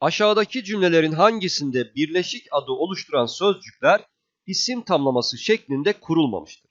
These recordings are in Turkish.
Aşağıdaki cümlelerin hangisinde birleşik adı oluşturan sözcükler isim tamlaması şeklinde kurulmamıştır?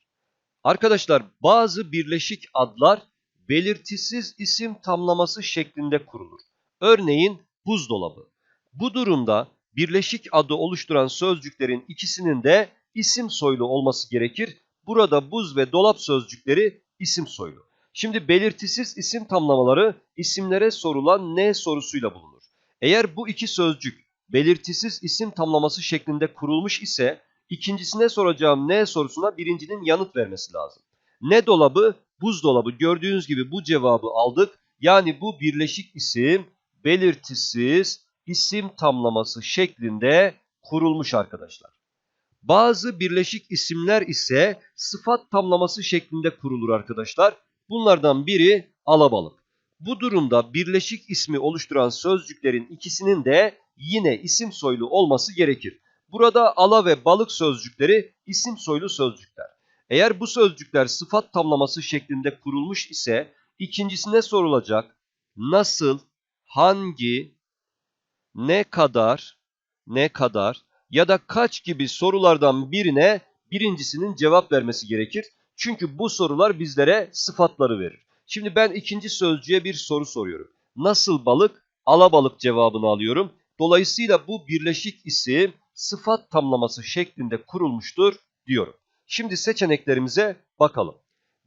Arkadaşlar bazı birleşik adlar belirtisiz isim tamlaması şeklinde kurulur. Örneğin buzdolabı. Bu durumda birleşik adı oluşturan sözcüklerin ikisinin de isim soylu olması gerekir. Burada buz ve dolap sözcükleri isim soylu. Şimdi belirtisiz isim tamlamaları isimlere sorulan ne sorusuyla bulunur. Eğer bu iki sözcük belirtisiz isim tamlaması şeklinde kurulmuş ise ikincisine soracağım ne sorusuna birincinin yanıt vermesi lazım. Ne dolabı? Buzdolabı. Gördüğünüz gibi bu cevabı aldık. Yani bu birleşik isim belirtisiz isim tamlaması şeklinde kurulmuş arkadaşlar. Bazı birleşik isimler ise sıfat tamlaması şeklinde kurulur arkadaşlar. Bunlardan biri alabalık. Bu durumda birleşik ismi oluşturan sözcüklerin ikisinin de yine isim soylu olması gerekir. Burada ala ve balık sözcükleri isim soylu sözcükler. Eğer bu sözcükler sıfat tamlaması şeklinde kurulmuş ise ikincisine sorulacak nasıl, hangi, ne kadar, ne kadar ya da kaç gibi sorulardan birine birincisinin cevap vermesi gerekir. Çünkü bu sorular bizlere sıfatları verir. Şimdi ben ikinci sözcüğe bir soru soruyorum. Nasıl balık? Alabalık cevabını alıyorum. Dolayısıyla bu birleşik isim sıfat tamlaması şeklinde kurulmuştur diyorum. Şimdi seçeneklerimize bakalım.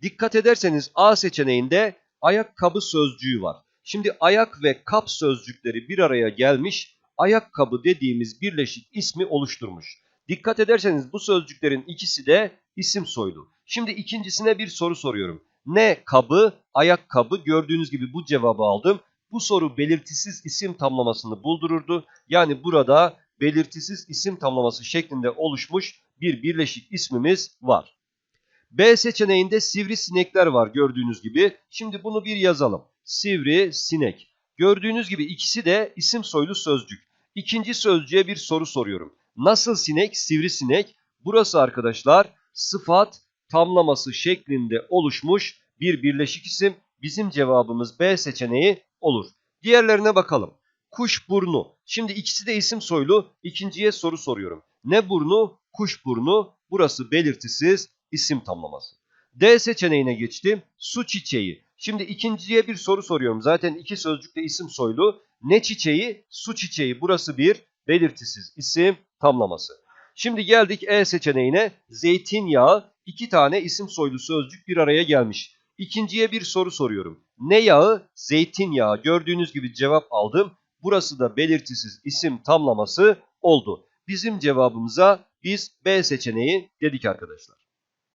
Dikkat ederseniz A seçeneğinde ayakkabı sözcüğü var. Şimdi ayak ve kap sözcükleri bir araya gelmiş, ayakkabı dediğimiz birleşik ismi oluşturmuş. Dikkat ederseniz bu sözcüklerin ikisi de isim soylu. Şimdi ikincisine bir soru soruyorum. Ne kabı, ayakkabı gördüğünüz gibi bu cevabı aldım. Bu soru belirtisiz isim tamlamasını buldururdu. Yani burada belirtisiz isim tamlaması şeklinde oluşmuş bir birleşik ismimiz var. B seçeneğinde sivri sinekler var gördüğünüz gibi. Şimdi bunu bir yazalım. Sivri sinek. Gördüğünüz gibi ikisi de isim soylu sözcük. İkinci sözcüğe bir soru soruyorum. Nasıl sinek? Sivri sinek. Burası arkadaşlar sıfat tamlaması şeklinde oluşmuş bir birleşik isim. Bizim cevabımız B seçeneği olur. Diğerlerine bakalım. Kuş burnu. Şimdi ikisi de isim soylu. İkinciye soru soruyorum. Ne burnu? Kuş burnu. Burası belirtisiz isim tamlaması. D seçeneğine geçtim. Su çiçeği. Şimdi ikinciye bir soru soruyorum. Zaten iki sözcükte isim soylu. Ne çiçeği? Su çiçeği. Burası bir belirtisiz isim tamlaması. Şimdi geldik E seçeneğine. Zeytinyağı. İki tane isim soylu sözcük bir araya gelmiş. İkinciye bir soru soruyorum. Ne yağı? Zeytinyağı. Gördüğünüz gibi cevap aldım. Burası da belirtisiz isim tamlaması oldu. Bizim cevabımıza biz B seçeneği dedik arkadaşlar.